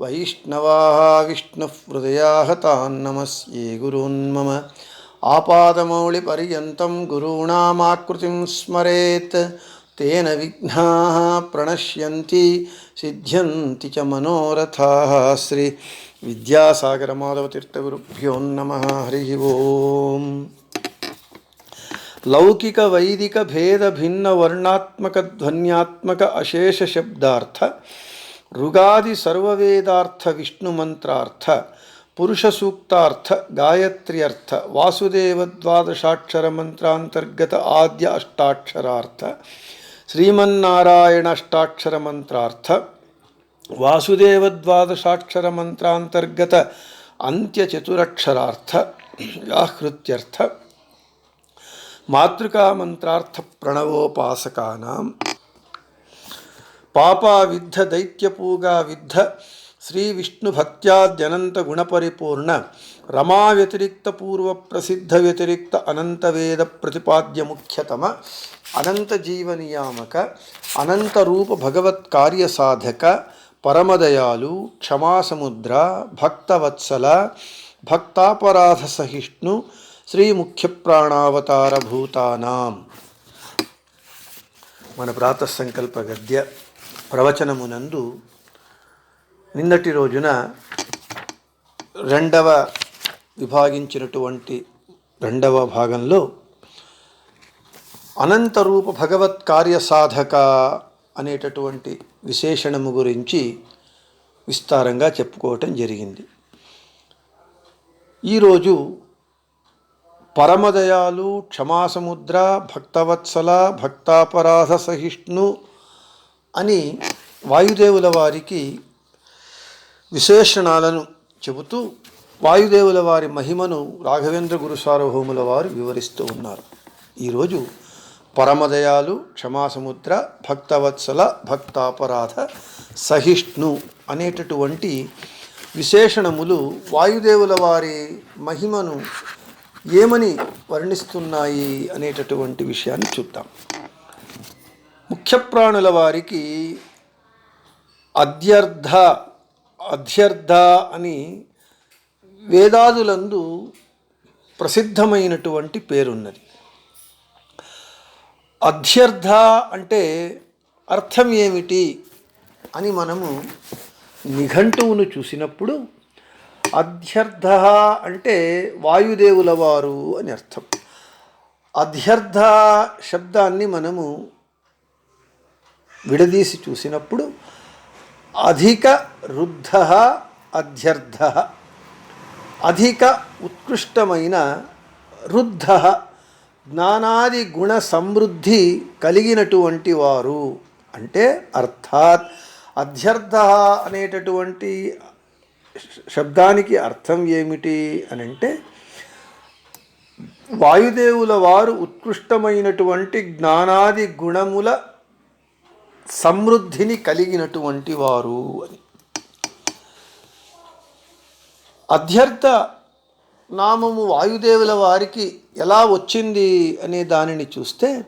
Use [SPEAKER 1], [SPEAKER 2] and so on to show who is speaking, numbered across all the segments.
[SPEAKER 1] वैष्णवा विष्णुहृदयाः तान् नमस्ये गुरून्मम आपादमौलिपर्यन्तं गुरूणामाकृतिं स्मरेत्। तेन विघ्ना प्रणश्य सिद्ध्य च मनोरथाः। श्री विद्यासागरमाधवतीर्थगुरुभ्यो नम। हरि ओम। लौकिक वैदिक भेद भिन्न वर्णात्मक ध्वनियात्मक अशेष शब्दार्थ ಋಗಾದಿ ಸರ್ವವೇದಾರ್ಥ ವಿಷ್ಣು ಮಂತ್ರಾರ್ಥ ಪುರುಷ ಸೂಕ್ತಾರ್ಥ ಗಾಯತ್ರ್ಯರ್ಥ ವಾಸುದೇವ ದ್ವಾದಶಾಕ್ಷರ ಮಂತ್ರಾಂತರ್ಗತ ಆದ್ಯ ಅಷ್ಟಾಕ್ಷರಾರ್ಥ ಶ್ರೀಮನ್ನಾರಾಯಣ ಅಷ್ಟಾಕ್ಷರ ಮಂತ್ರಾರ್ಥ ವಾಸುದೇವ ದ್ವಾದಶಾಕ್ಷರ ಮಂತ್ರಾಂತರ್ಗತ ಅಂತ್ಯ ಚತುರಕ್ಷರಾರ್ಥ ವ್ಯಾಹೃತ್ಯರ್ಥ ಮಾತೃಕಾಮಂತ್ರಾರ್ಥ ಪ್ರಣವೋಪಾಸಕಾನಾಂ పాపా విద్ధ దైత్యపూగా విద్ధ శ్రీ విష్ణు భక్త్యాద్యనంత గుణపరిపూర్ణ రమా వ్యతిరిక్త పూర్వ ప్రసిద్ధ వ్యతిరిక్త అనంత వేద ప్రతిపాద్య ముఖ్యతమ అనంత జీవనియామక అనంత రూప భగవత్ కార్య సాధక పరమదయాలు క్షమాసముద్ర భక్తవత్సల భక్తాపరాధ సహిష్ణు శ్రీ ముఖ్య ప్రాణావతార భూతానాం మన ప్రాత సంకల్ప గద్య ప్రవచనమునందు నిన్నటి రోజున రెండవ విభాగించినటువంటి రెండవ భాగంలో అనంతరూప భగవత్ కార్యసాధక అనేటటువంటి విశేషణము గురించి విస్తారంగా చెప్పుకోవటం జరిగింది. ఈరోజు పరమదయాలు క్షమాసముద్ర భక్తవత్సల భక్తాపరాధ సహిష్ణు అని వాయుదేవుల వారికి విశేషణాలను చెబుతూ వాయుదేవుల వారి మహిమను రాఘవేంద్ర గురు సార్వభౌముల వారు వివరిస్తూ ఉన్నారు. ఈరోజు పరమదయాలు క్షమాసముద్ర భక్తవత్సల భక్తాపరాధ సహిష్ణు అనేటటువంటి విశేషణములు వాయుదేవుల వారి మహిమను ఏమని వర్ణిస్తున్నాయి అనేటటువంటి విషయాన్ని చూద్దాం. ముఖ్య ప్రాణుల వారికి అధ్యర్థ అధ్యర్థ అని వేదాదులందు ప్రసిద్ధమైనటువంటి పేరున్నది. అధ్యర్థ అంటే అర్థం ఏమిటి అని మనము నిఘంటువును చూసినప్పుడు అధ్యర్థ అంటే వాయుదేవుల వారు అని అర్థం. అధ్యర్థ శబ్దాన్ని మనము విడదీసి చూసినప్పుడు అధిక రుద్ధ అధ్యర్థ. అధిక ఉత్కృష్టమైన రుద్ధ జ్ఞానాది గుణ సమృద్ధి కలిగినటువంటి వారు. అంటే అర్థాత్ అధ్యర్థ అనేటటువంటి శబ్దానికి అర్థం ఏమిటి అని అంటే వాయుదేవుల వారు ఉత్కృష్టమైనటువంటి జ్ఞానాది గుణముల సమృద్ధిని కలిగినటువంటి వారు అని. అధ్యర్థ నామము వాయుదేవుల వారికి ఎలా వచ్చింది అనే దానిని చూస్తే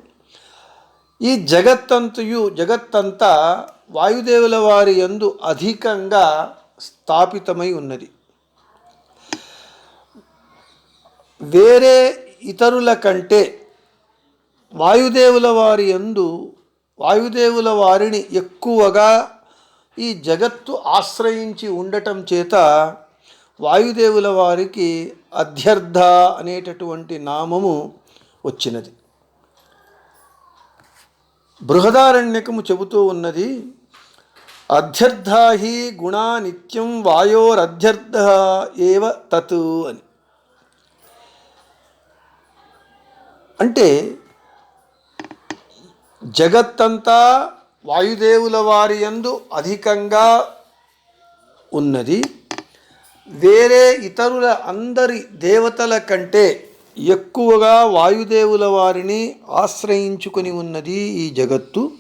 [SPEAKER 1] ఈ జగత్తంతయు జగత్తంతా వాయుదేవుల వారి యందు అధికంగా స్థాపితమై ఉన్నది. వేరే ఇతరుల కంటే వాయుదేవుల వారి యందు వాయుదేవుల వారిని ఎక్కువగా ఈ జగత్తు ఆశ్రయించి ఉండటం చేత వాయుదేవుల వారికి అధ్యర్థ అనేటటువంటి నామము వచ్చినది. బృహదారణ్యకము చెబుతూ ఉన్నది అధ్యర్థాహి గుణా నిత్యం వాయోరధ్యర్థ ఏవ తత్ అని. అంటే జగత్తంతా వాయుదేవుల వారి యందు అధికంగా ఉన్నది. వేరే ఇతరుల అందరి దేవతల కంటే ఎక్కువగా వాయుదేవుల వారిని ఆశ్రయించుకొని ఉన్నది ఈ జగత్తు.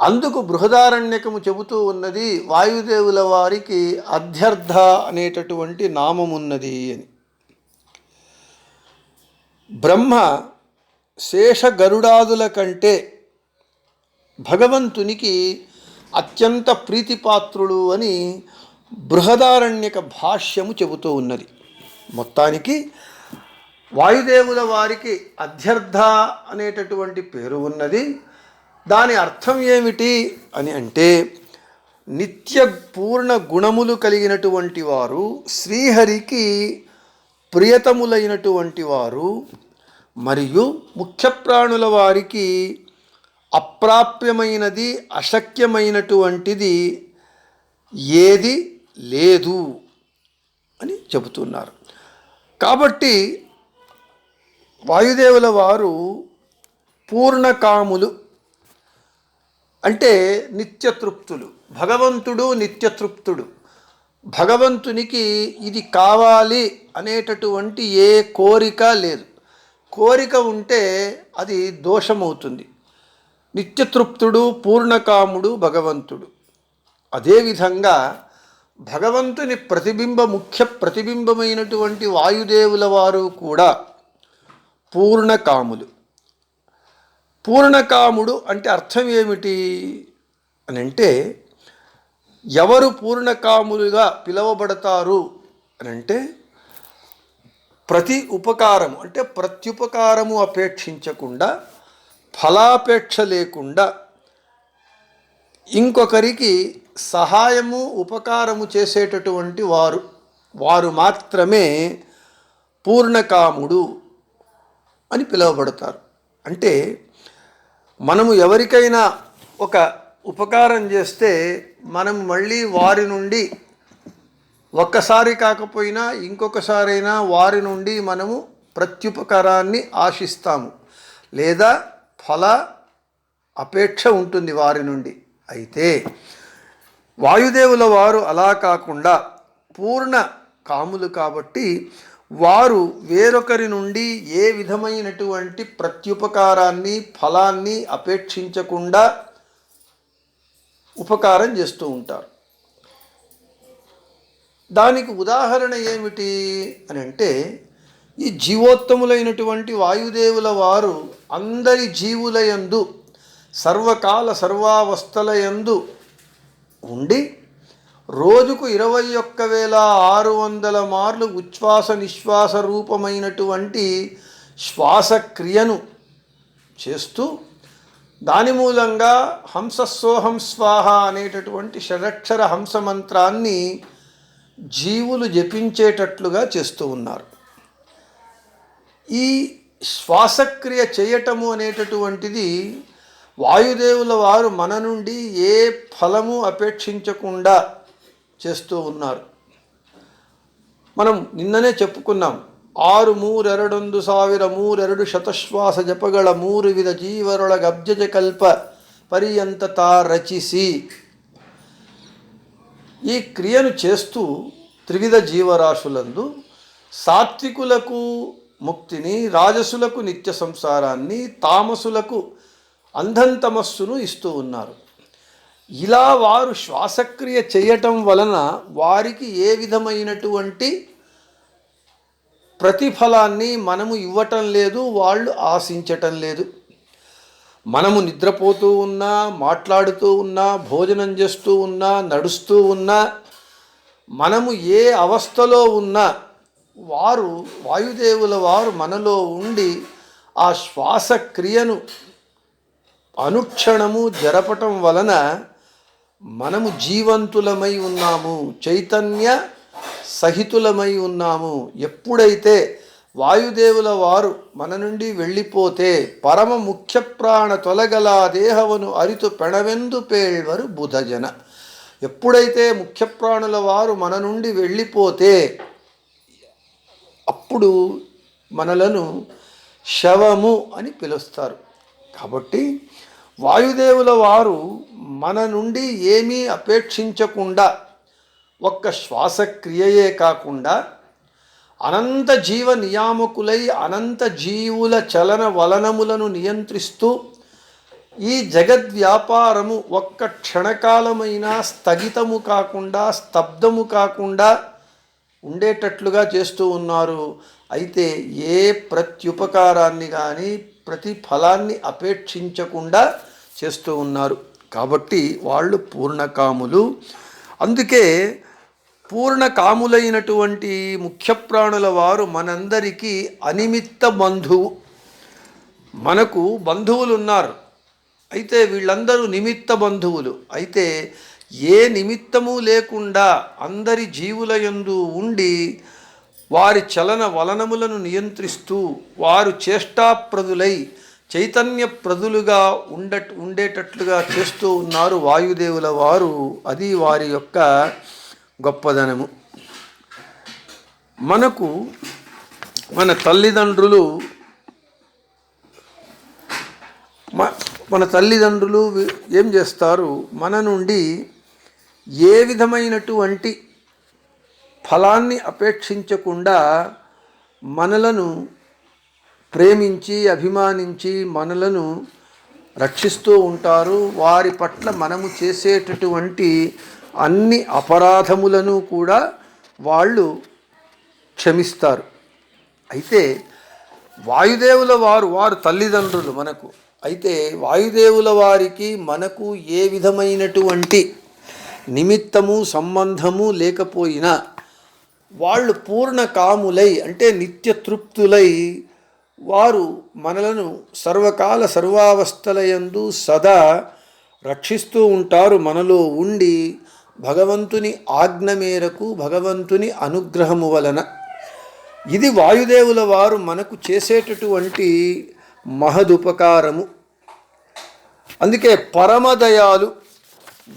[SPEAKER 1] అందుకు బృహదారణ్యకము చెబుతూ ఉన్నది వాయుదేవుల వారికి అధ్యర్థ అనేటటువంటి నామమున్నది అని. బ్రహ్మ శేష గరుడాదుల కంటే భగవంతునికి అత్యంత ప్రీతిపాత్రుడు అని బృహదారణ్యక భాష్యము చెబుతూ ఉన్నది. మొత్తానికి వాయుదేవుల వారికి అధ్యర్థ అనేటటువంటి పేరు ఉన్నది. దాని అర్థం ఏమిటి అని అంటే నిత్య పూర్ణ గుణములు కలిగినటువంటి వారు శ్రీహరికి ప్రియతములైనటువంటి వారు మరియు ముఖ్య ప్రాణుల వారికి అప్రాప్యమైనది అశక్యమైనటువంటిది ఏది లేదు అని చెబుతున్నారు. కాబట్టి వాయుదేవుల వారు పూర్ణకాములు అంటే నిత్యతృప్తులు. భగవంతుడు నిత్యతృప్తుడు. భగవంతునికి ఇది కావాలి అనేటటువంటి ఏ కోరిక లేదు. కోరిక ఉంటే అది దోషమవుతుంది. నిత్యతృప్తుడు పూర్ణకాముడు భగవంతుడు. అదేవిధంగా భగవంతుని ప్రతిబింబ ముఖ్య ప్రతిబింబమైనటువంటి వాయుదేవుల వారు కూడా పూర్ణకాములు. పూర్ణకాముడు అంటే అర్థం ఏమిటి అని అంటే ఎవరు పూర్ణకాములుగా పిలువబడతారు అని అంటే ప్రతి ఉపకారము అంటే ప్రత్యుపకారము అపేక్షించకుండా ఫలాపేక్ష లేకుండా ఇంకొకరికి సహాయము ఉపకారము చేసేటటువంటి వారు వారు మాత్రమే పూర్ణకాముడు అని పిలువబడతారు. అంటే మనము ఎవరికైనా ఒక ఉపకారం చేస్తే మనం మళ్ళీ వారి నుండి ఒక్కసారి కాకపోయినా ఇంకొకసారైనా వారి నుండి మనము ప్రత్యుపకారాన్ని ఆశిస్తాము. లేదా ఫల అపేక్ష ఉంటుంది వారి నుండి. అయితే వాయుదేవుల వారు అలా కాకుండా పూర్ణ కాములు కాబట్టి వారు వేరొకరి నుండి ఏ విధమైనటువంటి ప్రత్యుపకారాన్ని ఫలాన్ని అపేక్షించకుండా ఉపకారం చేస్తూ ఉంటారు. దానికి ఉదాహరణ ఏమిటి అని అంటే ఈ జీవోత్తములైనటువంటి వాయుదేవుల వారు అందరి జీవులయందు సర్వకాల సర్వావస్థలయందు ఉండి రోజుకు ఇరవై ఒక్క వేల ఆరు వందల మార్లు ఉచ్ఛ్వాస నిశ్వాస రూపమైనటువంటి శ్వాసక్రియను చేస్తూ దాని మూలంగా హంసస్సోహం స్వాహ అనేటటువంటి షడక్షర హంస మంత్రాన్ని జీవులు జపించేటట్లుగా చేస్తూ ఉన్నారు ఈ శ్వాసక్రియ చేయటము అనేటటువంటిది వాయుదేవుల వారు మన నుండి ఏ ఫలము అపేక్షించకుండా చేస్తూ ఉన్నారు మనం నిన్ననే చెప్పుకున్నాం ಆರು ಮೂರೆರಡೊಂದು ಸಾವಿರ ಮೂರೆರಡು ಶತಶ್ವಾಸ ಜಪಗಳ ಮೂರು ವಿಧ ಜೀವರೊಳಗ ಅಬ್ಜಜ ಕಲ್ಪ పర్యంతత రచిసి ఈ క్రియను చేస్తూ త్రివిధ జీవరాశులందు సాత్వికులకు ముక్తిని రాజసులకు నిత్య సంసారాన్ని తామసులకు అంధంతమస్సును ఇస్తూ ఉన్నారు. ఇలా వారు శ్వాసక్రియ చేయటం వలన వారికి ఏ విధమైనటువంటి ప్రతిఫలాన్ని మనము ఇవ్వటం లేదు వాళ్ళు ఆశించటం లేదు. మనము నిద్రపోతూ ఉన్నా మాట్లాడుతూ ఉన్నా భోజనం చేస్తూ ఉన్నా నడుస్తూ ఉన్నా మనము ఏ అవస్థలో ఉన్నా వారు వాయుదేవుల వారు మనలో ఉండి ఆ శ్వాసక్రియను అనుక్షణము జరపటం వలన మనము జీవంతులమై ఉన్నాము చైతన్య సహితులమై ఉన్నాము. ఎప్పుడైతే వాయుదేవుల వారు మన నుండి వెళ్ళిపోతే పరమ ముఖ్య ప్రాణ తొలగల దేహవను అరితు పెణవెందు పేళ్వరు బుధజన. ఎప్పుడైతే ముఖ్య ప్రాణుల వారు మన నుండి వెళ్ళిపోతే అప్పుడు మనలను శవము అని పిలుస్తారు. కాబట్టి వాయుదేవుల వారు మన నుండి ఏమీ అపేక్షించకుండా ఒక్క శ్వాసక్రియయే కాకుండా అనంత జీవ నియామకులై అనంత జీవుల చలన వలనములను నియంత్రిస్తూ ఈ జగద్వ్యాపారము ఒక్క క్షణకాలమైన స్థగితము కాకుండా స్తబ్దము కాకుండా ఉండేటట్లుగా చేస్తూ ఉన్నారు. అయితే ఏ ప్రత్యుపకారాన్ని కానీ ప్రతి ఫలాన్ని అపేక్షించకుండా చేస్తూ ఉన్నారు. కాబట్టి వాళ్ళు పూర్ణకాములు. అందుకే పూర్ణ కాములైనటువంటి ముఖ్య ప్రాణుల వారు మనందరికీ అనిమిత్త బంధువు. మనకు బంధువులు ఉన్నారు అయితే వీళ్ళందరూ నిమిత్త బంధువులు. అయితే ఏ నిమిత్తము లేకుండా అందరి జీవుల యందు ఉండి వారి చలన వలనములను నియంత్రిస్తూ వారు చేష్టాప్రదులై చైతన్య ప్రదులుగా ఉండ ఉండేటట్లుగా చేస్తూ ఉన్నారు వాయుదేవుల వారు. అది వారి యొక్క గొప్పదనము. మనకు మన తల్లిదండ్రులు మ- మన తల్లిదండ్రులు ఏం చేస్తారు? మన నుండి ఏ విధమైనటువంటి ఫలాన్ని అపేక్షించకుండా మనలను ప్రేమించి అభిమానించి మనలను రక్షిస్తూ ఉంటారు. వారి పట్ల మనము చేసేటటువంటి అన్ని అపరాధములను కూడా వాళ్ళు క్షమిస్తారు. అయితే వాయుదేవుల వారు వారు తల్లిదండ్రులు మనకు. అయితే వాయుదేవుల వారికి మనకు ఏ విధమైనటువంటి నిమిత్తము సంబంధము లేకపోయినా వాళ్ళు పూర్ణ కాములై అంటే నిత్య తృప్తులై వారు మనలను సర్వకాల సర్వావస్థలయందు సదా రక్షిస్తూ ఉంటారు. మనలో ఉండి భగవంతుని ఆజ్ఞ మేరకు భగవంతుని అనుగ్రహము వలన. ఇది వాయుదేవుల వారు మనకు చేసేటటువంటి మహదుపకారము. అందుకే పరమదయాలు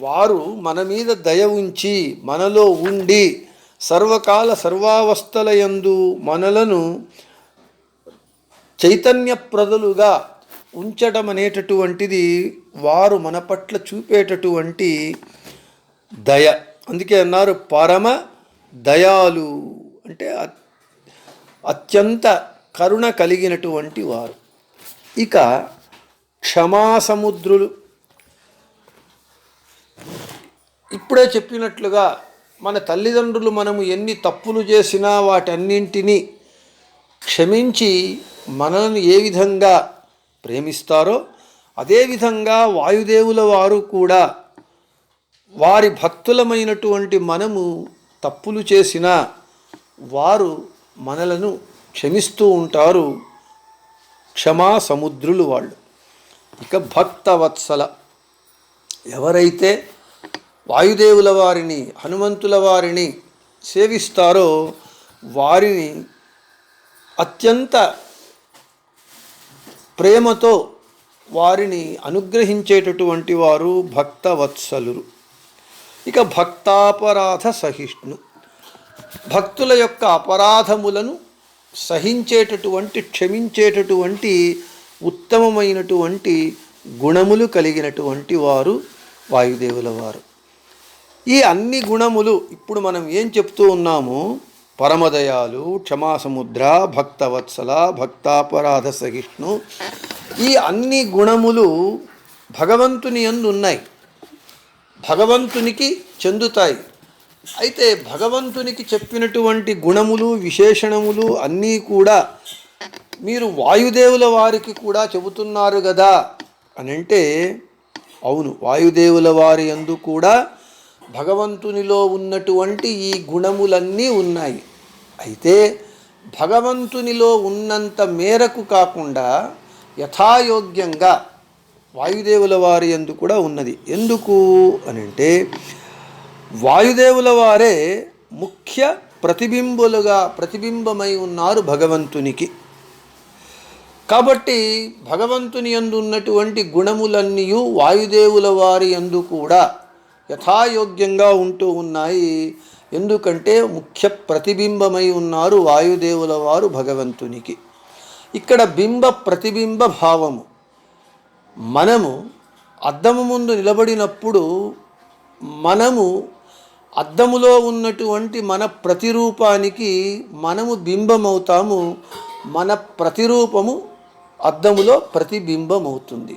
[SPEAKER 1] వారు మన మీద దయ ఉంచి మనలో ఉండి సర్వకాల సర్వావస్థలయందు మనలను చైతన్యప్రదులుగా ఉంచడం అనేటటువంటిది వారు మన పట్ల చూపేటటువంటి దయ. అందుకే అన్నారు పరమ దయాలు అంటే అత్యంత కరుణ కలిగినటువంటి వారు. ఇక క్షమాసముద్రులు. ఇప్పుడే చెప్పినట్లుగా మన తల్లిదండ్రులు మనము ఎన్ని తప్పులు చేసినా వాటన్నింటినీ క్షమించి మనల్ని ఏ విధంగా ప్రేమిస్తారో అదేవిధంగా వాయుదేవుల వారు కూడా వారి భక్తులమైనటువంటి మనము తప్పులు చేసినా వారు మనలను క్షమిస్తూ ఉంటారు క్షమా సముద్రులు వాళ్ళు. ఇక భక్తవత్సల. ఎవరైతే వాయుదేవుల వారిని హనుమంతుల వారిని సేవిస్తారో వారిని అత్యంత ప్రేమతో వారిని అనుగ్రహించేటటువంటి వారు భక్తవత్సలురు ఇక భక్తాపరాధ సహిష్ణు. భక్తుల యొక్క అపరాధములను సహించేటటువంటి క్షమించేటటువంటి ఉత్తమమైనటువంటి గుణములు కలిగినటువంటి వారు వాయుదేవుల వారు. ఈ అన్ని గుణములు ఇప్పుడు మనం ఏం చెప్తూ ఉన్నాము పరమదయాలు క్షమాసముద్ర భక్తవత్సల భక్తాపరాధ సహిష్ణు ఈ అన్ని గుణములు భగవంతుని యందు ఉన్నాయి. భగవంతునికి చెందుతాయి. అయితే భగవంతునికి చెప్పినటువంటి గుణములు విశేషణములు అన్నీ కూడా మీరు వాయుదేవుల వారికి కూడా చెబుతున్నారు కదా అని అంటే అవును వాయుదేవుల వారి యందు కూడా భగవంతునిలో ఉన్నటువంటి ఈ గుణములన్నీ ఉన్నాయి. అయితే భగవంతునిలో ఉన్నంత మేరకు కాకుండా యథాయోగ్యంగా వాయుదేవుల వారి యందు కూడా ఉన్నది. ఎందుకు అని అంటే వాయుదేవుల వారే ముఖ్య ప్రతిబింబులుగా ప్రతిబింబమై ఉన్నారు భగవంతునికి. కాబట్టి భగవంతుని యందు ఉన్నటువంటి గుణములన్నీ వాయుదేవుల వారి యందు కూడా యథాయోగ్యంగా ఉంటూ ఉన్నాయి. ఎందుకంటే ముఖ్య ప్రతిబింబమై ఉన్నారు వాయుదేవుల వారు భగవంతునికి. ఇక్కడ బింబ ప్రతిబింబ భావము. మనము అద్దము ముందు నిలబడినప్పుడు మనము అద్దములో ఉన్నటువంటి మన ప్రతిరూపానికి మనము బింబమవుతాము. మన ప్రతిరూపము అద్దములో ప్రతిబింబమవుతుంది.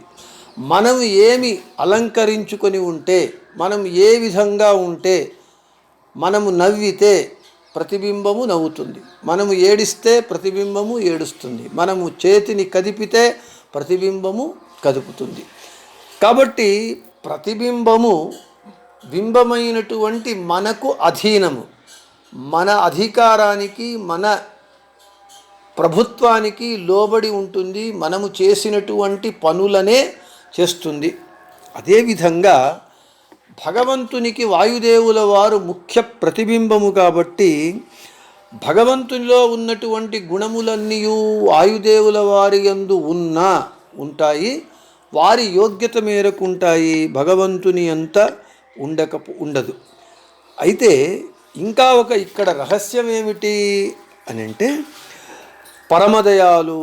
[SPEAKER 1] మనం ఏమి అలంకరించుకొని ఉంటే మనం ఏ విధంగా ఉంటే మనము నవ్వితే ప్రతిబింబము నవ్వుతుంది. మనము ఏడిస్తే ప్రతిబింబము ఏడుస్తుంది. మనము చేతిని కదిపితే ప్రతిబింబము కదుపుతుంది. కాబట్టి ప్రతిబింబము బింబమైనటువంటి మనకు అధీనము. మన అధికారానికి మన ప్రభుత్వానికి లోబడి ఉంటుంది. మనము చేసినటువంటి పనులనే చేస్తుంది. అదేవిధంగా భగవంతునికి వాయుదేవుల వారు ముఖ్య ప్రతిబింబము కాబట్టి భగవంతునిలో ఉన్నటువంటి గుణములన్నీ వాయుదేవుల వారి యందు ఉన్నా ఉంటాయి. వారి యోగ్యత మేరకు ఉంటాయి భగవంతుని అంత ఉండక ఉండదు. అయితే ఇంకా ఒక ఇక్కడ రహస్యం ఏమిటి అని అంటే పరమదయాలు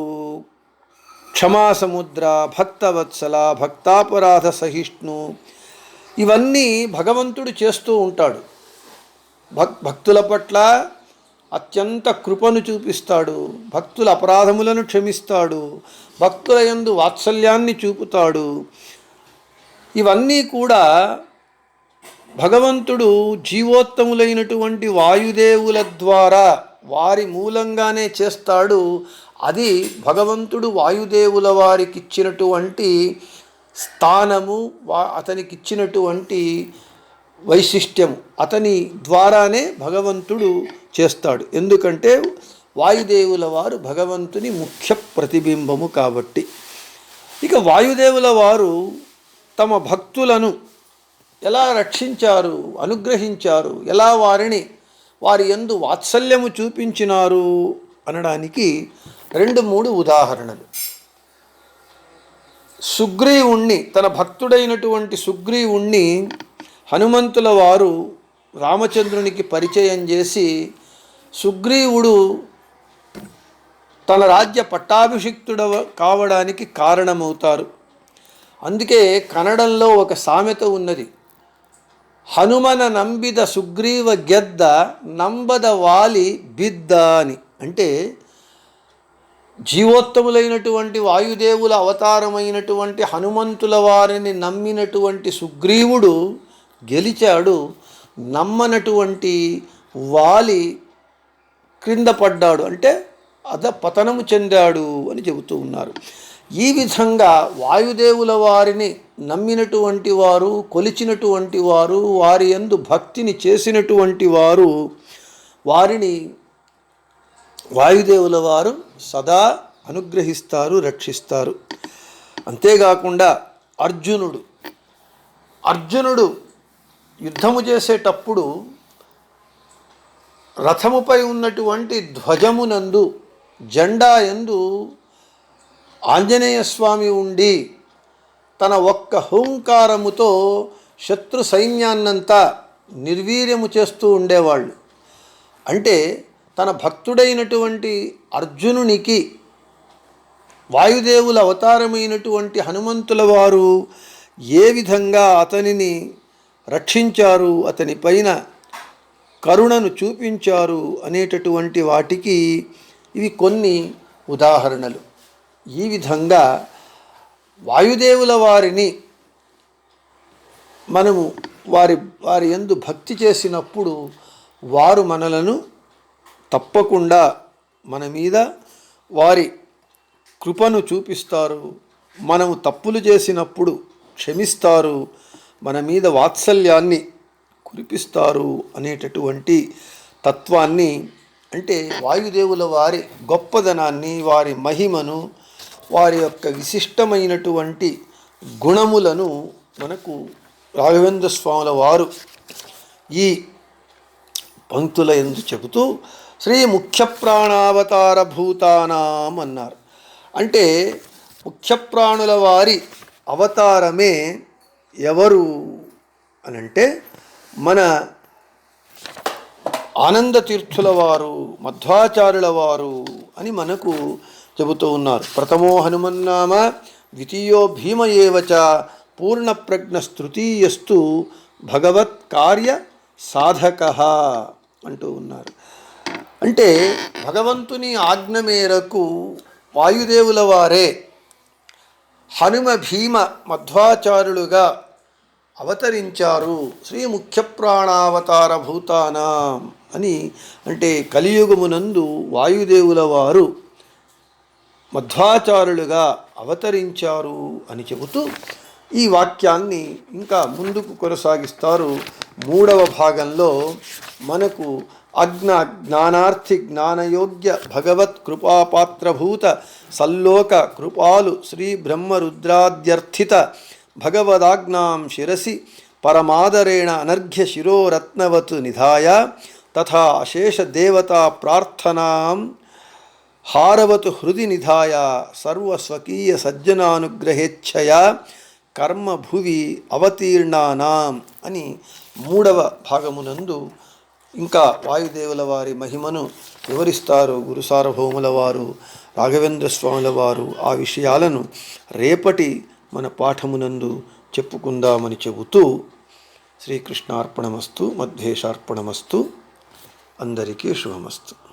[SPEAKER 1] క్షమాసముద్ర భక్తవత్సల భక్తాపరాధ సహిష్ణు ఇవన్నీ భగవంతుడు చేస్తూ ఉంటాడు. భక్ భక్తుల పట్ల అత్యంత కృపను చూపిస్తాడు భక్తుల అపరాధములను క్షమిస్తాడు భక్తుల యందు వాత్సల్యాన్ని చూపుతాడు. ఇవన్నీ కూడా భగవంతుడు జీవోత్తములైనటువంటి వాయుదేవుల ద్వారా వారి మూలంగానే చేస్తాడు. అది భగవంతుడు వాయుదేవుల వారికి ఇచ్చినటువంటి స్థానము వా అతనికి ఇచ్చినటువంటి వైశిష్ట్యము. అతని ద్వారానే భగవంతుడు చేస్తాడు. ఎందుకంటే వాయుదేవుల వారు భగవంతుని ముఖ్య ప్రతిబింబము కాబట్టి. ఇక వాయుదేవుల వారు తమ భక్తులను ఎలా రక్షించారు అనుగ్రహించారు ఎలా వారిని వారి ఎందు వాత్సల్యము చూపించినారు అనడానికి రెండు మూడు ఉదాహరణలు. సుగ్రీవుణ్ణి తన భక్తుడైనటువంటి సుగ్రీవుణ్ణి హనుమంతుల వారు రామచంద్రునికి పరిచయం చేసి సుగ్రీవుడు తన రాజ్య పట్టాభిషిక్తుడ కావడానికి కారణమవుతారు. అందుకే కన్నడంలో ఒక సామెత ఉన్నది. హనుమన నంబిద సుగ్రీవ గెద్ద నంబద వాలి బిద్ద అని. అంటే జీవోత్తములైనటువంటి వాయుదేవుల అవతారమైనటువంటి హనుమంతుల వారిని నమ్మినటువంటి సుగ్రీవుడు గెలిచాడు. నమ్మనటువంటి వాలి క్రింద పడ్డాడు. అంటే అద పతనము చెందాడు అని చెబుతూ ఉన్నారు. ఈ విధంగా వాయుదేవుల వారిని నమ్మినటువంటి వారు కొలిచినటువంటి వారు వారి యందు భక్తిని చేసినటువంటి వారు వారిని వాయుదేవుల వారు సదా అనుగ్రహిస్తారు రక్షిస్తారు. అంతేకాకుండా అర్జునుడు అర్జునుడు యుద్ధము చేసేటప్పుడు రథముపై ఉన్నటువంటి ధ్వజమునందు జెండా యందు ఆంజనేయ స్వామి ఉండి తన ఒక్క హుంకారముతో శత్రు సైన్యాన్నంతా నిర్వీర్యము చేస్తూ ఉండేవాళ్ళు. అంటే తన భక్తుడైనటువంటి అర్జునునికి వాయుదేవుల అవతారమైనటువంటి హనుమంతుల వారు ఏ విధంగా అతనిని రక్షించారు అతని పైన కరుణను చూపించారు అనేటటువంటి వాటికి ఇవి కొన్ని ఉదాహరణలు. ఈ విధంగా వాయుదేవుల వారిని మనము వారి వారి యందు భక్తి చేసినప్పుడు వారు మనలను తప్పకుండా మన మీద వారి కృపను చూపిస్తారు. మనము తప్పులు చేసినప్పుడు క్షమిస్తారు. మన మీద వాత్సల్యాన్ని కురిపిస్తారు అనేటటువంటి తత్వాన్ని అంటే వాయుదేవుల వారి గొప్పదనాన్ని వారి మహిమను వారి యొక్క విశిష్టమైనటువంటి గుణములను మనకు రాఘవేంద్ర స్వాముల వారు ఈ పంక్తుల ఎందు చెబుతూ శ్రీ ముఖ్య ప్రాణావతార భూతానాం అన్నారు. అంటే ముఖ్య ప్రాణుల వారి అవతారమే ఎవరు అనంటే మన ఆనంద తీర్థుల వారు మధ్వాచార్యుల వారు అని మనకు చెబుతూ ఉన్నారు. ప్రథమో హనుమన్నామ ద్వితీయో భీమ ఏవచ పూర్ణప్రజ్ఞ స్తృతీయస్తు భగవత్ కార్య సాధక అంటూ ఉన్నారు. అంటే భగవంతుని ఆజ్ఞ మేరకు వాయుదేవుల వారే హనుమ భీమ మధ్వాచారులుగా అవతరించారు. శ్రీ ముఖ్య ప్రాణావతార భూతానాం అని అంటే కలియుగమునందు వాయుదేవుల వారు మధ్వాచారులుగా అవతరించారు అని చెబుతూ ఈ వాక్యాన్ని ఇంకా ముందుకు కొనసాగిస్తారు. మూడవ భాగంలో మనకు అజ్ఞ జ్ఞానార్థి జ్ఞానయోగ్య భగవత్ కృపాపాత్రభూత సల్లోక కృపాలు శ్రీ బ్రహ్మరుద్రాద్యర్థిత భగవదాజ్ఞాం శిరసి పరమాదరేణ అనర్ఘ్య శిరోరత్నవత్ నిధాయ తథా అశేష దేవతా ప్రార్థనాం హారవతు హృది నిధాయ సర్వస్వకీయ సజ్జనానుగ్రహేచ్ఛయా కర్మ భువి అవతీర్ణానాం అని మూడవ భాగమునందు ఇంకా వాయుదేవుల వారి మహిమను వివరిస్తారు గురు సార్వభౌముల వారు రాఘవేంద్ర స్వాముల వారు ఆ విషయాలను రేపటి మన పాఠమునందు చెప్పుకుందామని చెబుతూ శ్రీకృష్ణార్పణమస్తు మధ్వేషార్పణమస్తు అందరికీ శుభమస్తు.